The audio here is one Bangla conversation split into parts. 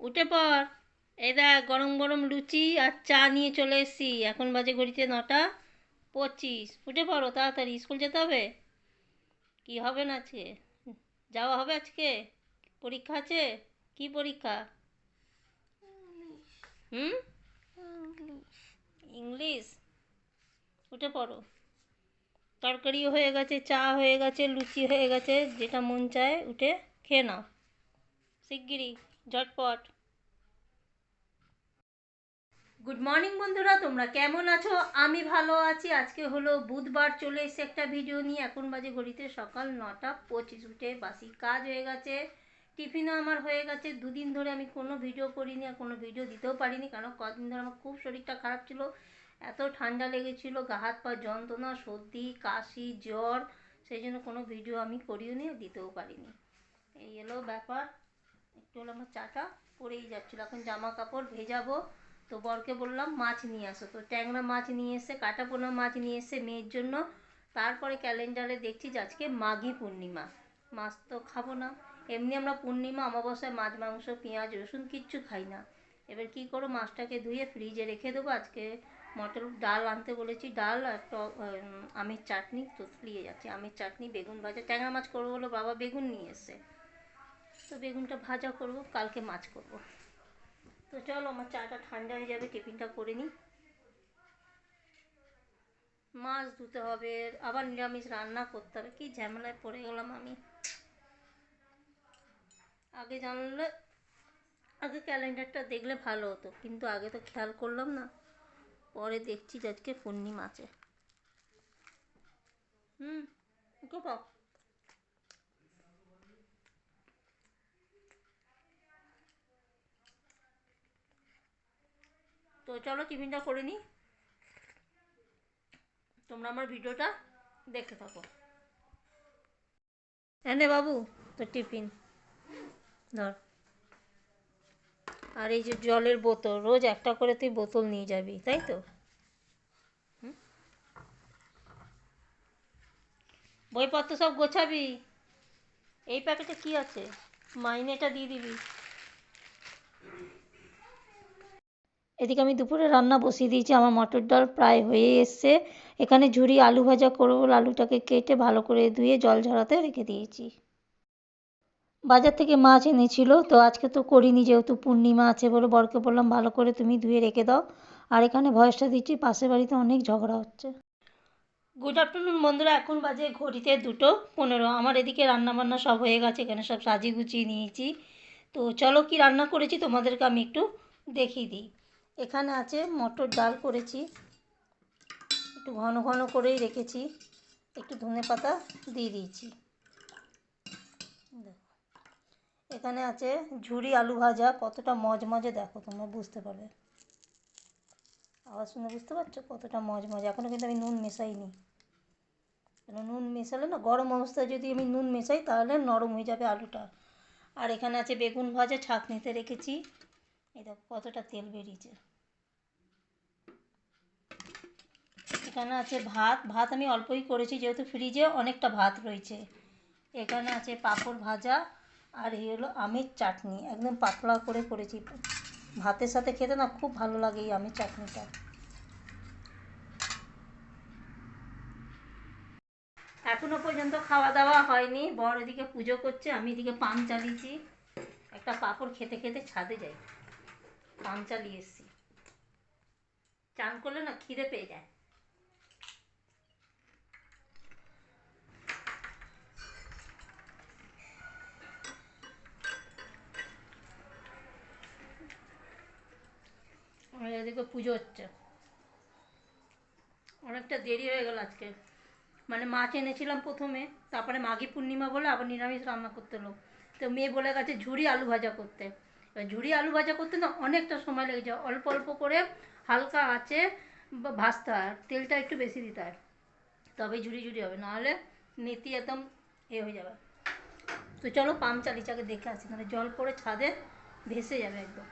উঠে পড়। এই দেখ গরম গরম লুচি আর চা নিয়ে চলে এসেছি। এখন বাজে ঘড়িতে নটা পঁচিশ। উঠে পড়ো তাড়াতাড়ি স্কুল যেতে হবে? কি হবে না আজকে? যাওয়া হবে আজকে? পরীক্ষা আছে? কি পরীক্ষা? হুম? ইংলিশ? উঠে পড়ো। তরকারিও হয়ে গেছে চা হয়ে গেছে লুচি হয়ে গেছে যেটা মন চায় উঠে খেয়ে নাও। শিগগিরই। ঝটপট। গুড মর্নিং বন্ধুরা, তোমরা কেমন আছো? আমি ভালো আছি। আজকে হলো বুধবার, চলে এসে একটা ভিডিও নিয়ে। এখন বাজে ঘড়িতে সকাল নটা পঁচিশ উঠে বাসি কাজ হয়ে গেছে। টিফিনও আমার হয়ে গেছে। দুদিন ধরে আমি কোনো ভিডিও করিনি আর কোনো ভিডিও দিতেও পারিনি। কারণ কদিন ধরে আমার খুব শরীরটা খারাপ ছিল। এত ঠান্ডা লেগেছিল, গা হাত পা যন্ত্রণা, সর্দি, কাশি, জ্বর। সেই জন্য কোনো ভিডিও আমি করিও নি দিতেও পারিনি। এই এলো ব্যাপার। একটু হলো আমার চাটা পড়েই যাচ্ছিল। এখন জামা কাপড় ভেজাবো। তো বরকে বললাম, মাছ নিয়ে আসো। তো ট্যাংরা মাছ নিয়ে এসে, কাটা পোনা মাছ নিয়ে এসে মেয়ের জন্য। তারপরে ক্যালেন্ডারে দেখছি যে আজকে মাঘী পূর্ণিমা। মাছ তো খাব না। এমনি আমরা পূর্ণিমা, অমাবস্যায় মাছ, মাংস, পেঁয়াজ, রসুন কিচ্ছু খাই না। এবার কি করো মাছটাকে ধুয়ে ফ্রিজে রেখে দেবো। আজকে মটর ডাল আনতে বলেছি ডাল একটা আমের চাটনি। তো ফুলিয়ে যাচ্ছে। আমের চাটনি, বেগুন ভাজা। ট্যাংরা মাছ করব বলো বাবা বেগুন নিয়ে এসে তো বেগুনটা ভাজা করব, কালকে মাছ করব। তো চলো, আমার চাটা ঠান্ডা হয়ে যাবে, টিফিনটা করে নিই। মাছ ধুতে হবে, আবার নিরামিষ রান্না করতে হবে। কি ঝামেলায় পড়ে গেলাম আমি। আগে জানলে, আগে ক্যালেন্ডারটা দেখলে ভালো হতো, কিন্তু আগে তো খেয়াল করলাম না। পরে দেখছি আজকে পূর্ণিমা আছে। হুম ওকে তো চলো টিফিনটা করে নিই। তোমরা আমার ভিডিওটা দেখতে থাকো। এনে বাবু, তো টিফিন। ধর। আর এই যে জলের বোতল, রোজ একটা করে তুই বোতল নিয়ে যাবি, তাই তো? বইপত্র সব গোছাবি? এই প্যাকেটে কি আছে? মাইনেটা দিয়ে দিবি। এদিকে আমি দুপুরে রান্না বসিয়ে দিয়েছি, আমার মটর ডাল প্রায় হয়ে এসছে। এখানে ঝুরি আলু ভাজা করব, আলুটাকে কেটে ভালো করে ধুয়ে জল ঝরাতে রেখে দিয়েছি। বাজার থেকে মাছ এনেছিল, তো আজকে তো করিনি যেহেতু পূর্ণিমা আছে বলে বরকে বললাম, ভালো করে তুমি ধুয়ে রেখে দাও। আর এখানে ভয়েসটা দিচ্ছি, পাশের বাড়িতে অনেক ঝগড়া হচ্ছে। গুড আফটারনুন বন্ধুরা, এখন বাজে ঘড়িতে দুটো পনেরো। আমার এদিকে রান্না বান্না সব হয়ে গেছে, এখানে সব সাজিয়ে গুছিয়ে নিয়েছি। তো চলো কি রান্না করেছি তোমাদেরকে আমি একটু দেখিয়ে দিই। এখানে আছে মটর ডাল করেছি। একটু ঘন ঘন করেই রেখেছি। একটু ধনে পাতা দিয়ে দিয়েছি। দেখো। এখানে আছে ঝুড়ি আলু ভাজা। কতটা মজমজে দেখো তোমরা, বুঝতে পারবে। আওয়াজ শুনে বুঝতে পারছ? কতটা মজ মজমজে। এখনও কিন্তু আমি নুন মেশাইনি। কেন নুন মেশালে না, গরম অবস্থায় যদি আমি নুন মেশাই তাহলে নরম হয়ে যাবে আলুটা। আর এখানে আছে বেগুন ভাজা, ছাঁকনিতে রেখেছি। এই দেখো কতটা তেল বেরিয়েছে। এখানে আছে ভাত। ভাত আমি অল্পই করেছি, যেহেতু ফ্রিজে অনেকটা ভাত রয়েছে। এখানে আছে পাঁপড় ভাজা, আর এই হলো আমের চাটনি। একদম পাতলা করে করেছি। ভাতের সাথে খেতে না খুব ভালো লাগে এই আমের চাটনিটা। এখনও পর্যন্ত খাওয়া দাওয়া হয়নি। বর এদিকে পুজো করছে, আমি এদিকে পান চালিয়েছি। একটা পাঁপড় খেতে খেতে ছাদে যাই। পান চালিয়ে এসছি। চান করলে না খিদে পেয়ে যায়। এদিকে পুজো হচ্ছে। অনেকটা দেরি হয়ে গেল আজকে। মানে মাছ এনেছিলাম প্রথমে, তারপরে মাঘী পূর্ণিমা বলে আবার নিরামিষ রান্না করতে হলো। তো মেয়ে বলে গেছে ঝুড়ি আলু ভাজা করতে। এবার ঝুরি আলু ভাজা করতে না অনেকটা সময় লেগে যায়। অল্প অল্প করে হালকা আছে ভাজতে হয়, তেলটা একটু বেশি দিতে হয়। তবে ঝুড়ি ঝুড়ি হবে, নাহলে নেতি একদম এ হয়ে যাবে। তো চলো পাম চালিচাকে দেখে আসি মানে জল পড়ে ছাদে ভেসে যাবে একদম।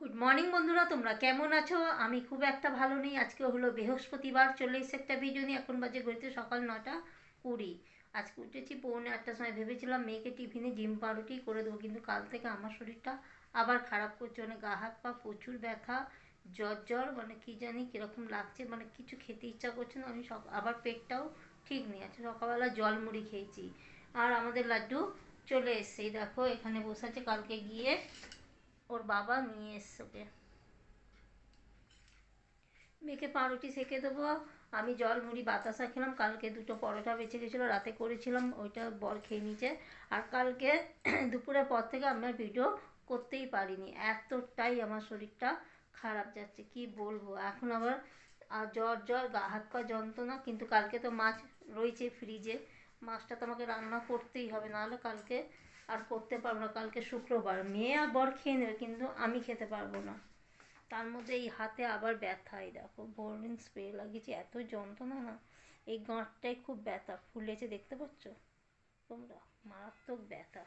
গুড মর্নিং বন্ধুরা, তোমরা কেমন আছো? আমি খুব একটা ভালো নেই। আজকে হলো বৃহস্পতিবার চলে এসে একটা ভিডিও নিয়ে এখন বাজে ঘড়িতে সকাল নটা কুড়ি। আজকে উঠেছি পৌনে আটটার সময়। ভেবেছিলাম মেয়েকে টিফিনে ডিম পাউরুটি করে দেবো, কিন্তু কাল থেকে আমার শরীরটা আবার খারাপ করছে। মানে গা, হাত পা প্রচুর ব্যথা, জ্বর জ্বর মানে কি জানি কীরকম লাগছে। মানে কিছু খেতে ইচ্ছা করছে না। আমি সব আবার পেটটাও ঠিক নেই। আছে সকালবেলা জল মুড়ি খেয়েছি। আর আমাদের লাড্ডু চলে এসছে। দেখো, এখানে বসে আছে। কালকে গিয়ে ওর বাবা নিয়ে এসছে ওকে। মেয়েকে পাউরুটি সেঁকে দেবো। আমি জল, মুড়ি, বাতাসা খেলাম। কালকে দুটো পরোটা বেঁচে গেছিল, রাতে করেছিলাম, ওইটা বর খেয়ে নিয়েছে। আর কালকে দুপুরের পর থেকে আমার ভিডিও করতেই পারিনি। এতটাই আমার শরীরটা খারাপ যাচ্ছে, কি বলব? এখন আবার জ্বর জ্বর, গা, হাত, পা, যন্ত্রণা, কিন্তু কালকে তো মাছ রয়েছে ফ্রিজে মাছটা তো আমাকে রান্না করতেই হবে, নাহলে কালকে আর করতে পারব না। কালকে শুক্রবার, মেয়ে আর বর খেয়ে নেবে, কিন্তু আমি খেতে পারব না। তার মধ্যে এই হাতে আবার ব্যথা এই দেখো বোরলিন স্প্রে লাগিয়েছি, এত যন্ত্রণা না। এই গাঁটটাই খুব ব্যথা ফুলেছে দেখতে পাচ্ছ? তোমরা, মারাত্মক ব্যথা।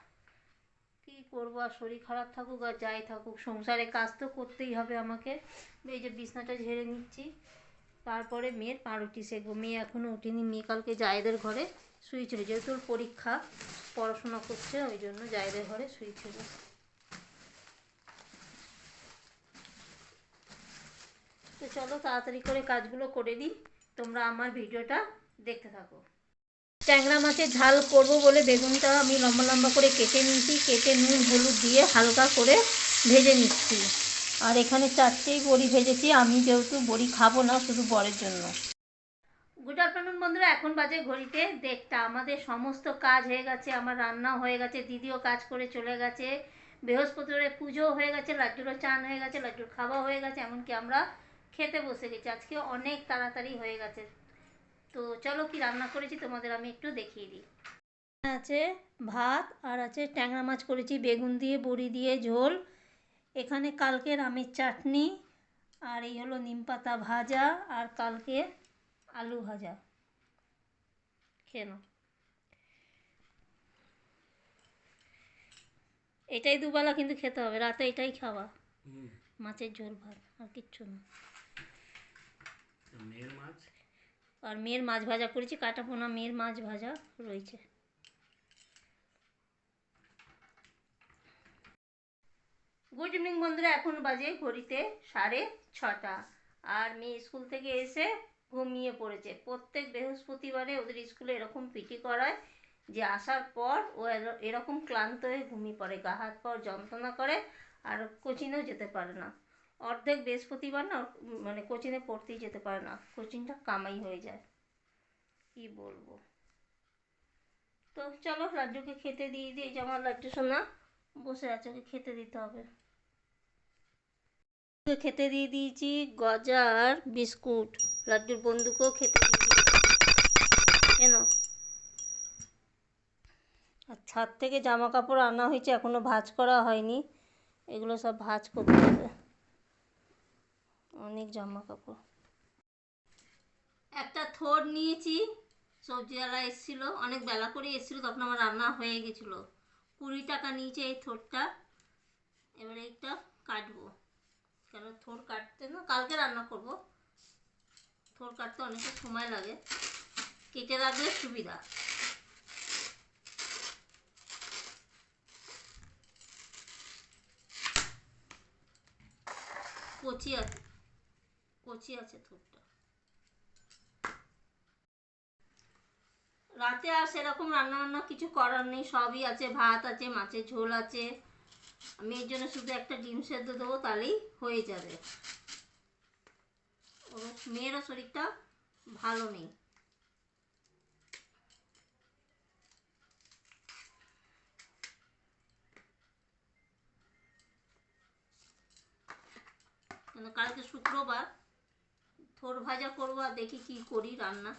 কি করব আর, শরীর খারাপ থাকুক আর যাই থাকুক, সংসারে কাজ তো করতেই হবে আমাকে। এই যে বিছনাটা ঝেড়ে নিচ্ছি, তারপরে মেয়ের পাউরুটি সেঁকবো। মেয়ে এখনও ওঠেনি, মেয়ে কালকে জায়েদের ঘরে। শুয়েছিল যেহেতু ওর পরীক্ষা, পড়াশোনা করছে, ওই জন্য জায়েদের ঘরে শুয়েছিল তো চলো তাড়াতাড়ি করে কাজগুলো করে দিই তোমরা আমার ভিডিওটা দেখতে থাকো। ট্যাংরা মাছের ঝাল করব বলে বেগুনটা আমি লম্বা লম্বা করে কেটে নিয়েছি। কেটে নুন, হলুদ দিয়ে হালকা করে ভেজে নিচ্ছি। আর এখানে চারটেই বড়ি ভেজেছি। আমি যেহেতু বড়ি খাব না, শুধু বরের জন্য। গুড আফটারনুন বন্ধুরা। এখন বাজে ঘড়িতে দেখটা আমাদের সমস্ত কাজ হয়ে গেছে। আমার রান্না হয়ে গেছে। দিদিও কাজ করে চলে গেছে। বৃহস্পতিবারে পুজো হয়ে গেছে। লাড্ডুরও চান হয়ে গেছে। লাড্ডুর খাওয়া হয়ে গেছে। এমনকি আমরা খেতে বসে গেছি। আজকে অনেক তাড়াতাড়ি হয়ে গেছে। তো চলো কি রান্না করেছি তোমাদের আমি একটু দেখিয়ে দিই। আছে ভাত আর আছে ট্যাংরা মাছ করেছি। বেগুন দিয়ে, বড়ি দিয়ে, ঝোল। এখানে কালকের আমের চাটনি। আর এই হলো নিমপাতা ভাজা। আর কালকে আলু ভাজা। খেয়ে নাও। এটাই দুবেলা কিন্তু খেতে হবে রাতে এটাই খাওয়া। মাছের ঝোল ভাত আর কিচ্ছু না। মেয়ের মাছ? আর মেয়ের মাছ ভাজা করেছি কাটা পোনা মেয়ের মাছ ভাজা রয়েছে। গুড ইভিনিং বন্ধুরা এখন বাজে ঘড়িতে সাড়ে ছটা। আর মেয়ে স্কুল থেকে এসে ঘুমিয়ে পড়েছে। প্রত্যেক বৃহস্পতিবারে ওদের স্কুলে এরকম পিটি করায় যে আসার পর ও এর- এরকম ক্লান্ত হয়ে ঘুমিয়ে পড়ে। গা হাত পা ওর যন্ত্রণা করে আর কোচিংয়েও যেতে পারে না। অর্ধেক বৃহস্পতিবার না মানে কোচিংয়ে পড়তেই যেতে পারে না। কোচিংটা কামাই হয়ে যায়। কি বলব? তো চলো লাড্ডুকে খেতে দিয়ে এই যে আমার লাড্ডু সোনা, বসে আছে, ওকে খেতে দিতে হবে। খেতে দিয়ে দিয়েছি গজা আর বিস্কুট। লাড্ডুর বন্ধুকেও খেতে দিয়ে দিয়েছি। কেন? আর ছাদ থেকে জামা কাপড় আনা হয়েছে, এখনও ভাঁজ করা হয়নি। এগুলো সব ভাঁজ করতে হবে। অনেক জামা কাপড় একটা থোর নিয়েছি সবজিওয়ালা এসেছিল, অনেক বেলা করে এসেছিল, তখন আমার রান্না হয়ে গেছিল। কুড়ি টাকা নিয়েছে এই থোরটা। এবারে এইটা কাটবো। কেন থোর কাটতে না? কালকে রান্না করব। থোর কাটতে অনেকটা সময় লাগে। কেটে রাখলে সুবিধা। কচি আছে। কচি আছে থোরটা। রাতে আর সেরকম রান্না বান্না কিছু করার নেই। সবই আছে। ভাত আছে, মাছের ঝোল আছে। আমি এর জন্য শুধু একটা ডিম সেদ্ধ দেবো, তাহলেই হয়ে যাবে। মেয়েরও শরীরটা ভালো নেই। কালকে শুক্রবার, থোর ভাজা করব আর দেখি কি করি রান্না।